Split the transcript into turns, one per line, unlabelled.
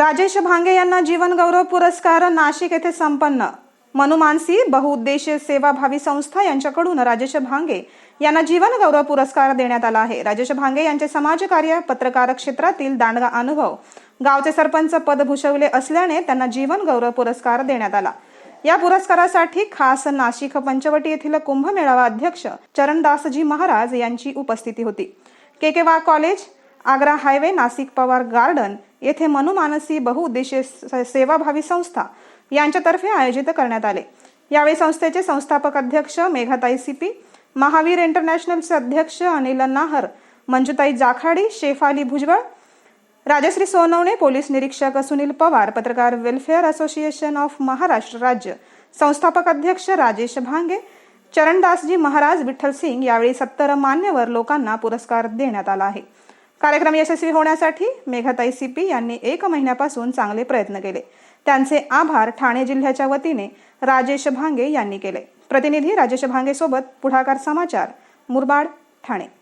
राजेश भांगे यांना जीवनगौरव पुरस्कार नाशिक येथे संपन्न. मनुमानसी बहुउद्देशीय सेवाभावी संस्था यांच्याकडून राजेश भांगे यांना जीवनगौरव पुरस्कार देण्यात आला आहे. राजेश भांगे यांचे समाजकार्य पत्रकार क्षेत्रातील दांडगा अनुभव गावचे सरपंच पद भूषवले असल्याने त्यांना जीवन गौरव पुरस्कार देण्यात आला. या पुरस्कारासाठी खास नाशिक पंचवटी येथील कुंभमेळावा अध्यक्ष चरणदासजी महाराज यांची उपस्थिती होती. के के वा college Agra highway Nashik Pawar garden येथे मनुमानसी बहुउद्देशीय सेवाभावी संस्था यांच्यातर्फे आयोजित करण्यात आले. यावेळी संस्थेचे संस्थापक अध्यक्ष मेघाताई सीपी महावीर इंटरनॅशनलचे अध्यक्ष अनिल नाहर मंजुताई जाखाडी शेफाली भुजबळ राजश्री सोनवणे पोलीस निरीक्षक सुनील पवार पत्रकार वेलफेअर असोसिएशन ऑफ महाराष्ट्र राज्य संस्थापक अध्यक्ष राजेश भांगे चरणदासजी महाराज विठ्ठल सिंग यावेळी सत्तर मान्यवर लोकांना पुरस्कार देण्यात आला आहे. कार्यक्रम यशस्वी होण्यासाठी मेघाताई सीपी यांनी एक महिन्यापासून चांगले प्रयत्न केले. त्यांचे आभार ठाणे जिल्ह्याच्या वतीने राजेश भांगे यांनी केले. प्रतिनिधी राजेश भांगे सोबत पुढाकार समाचार मुरबाड ठाणे.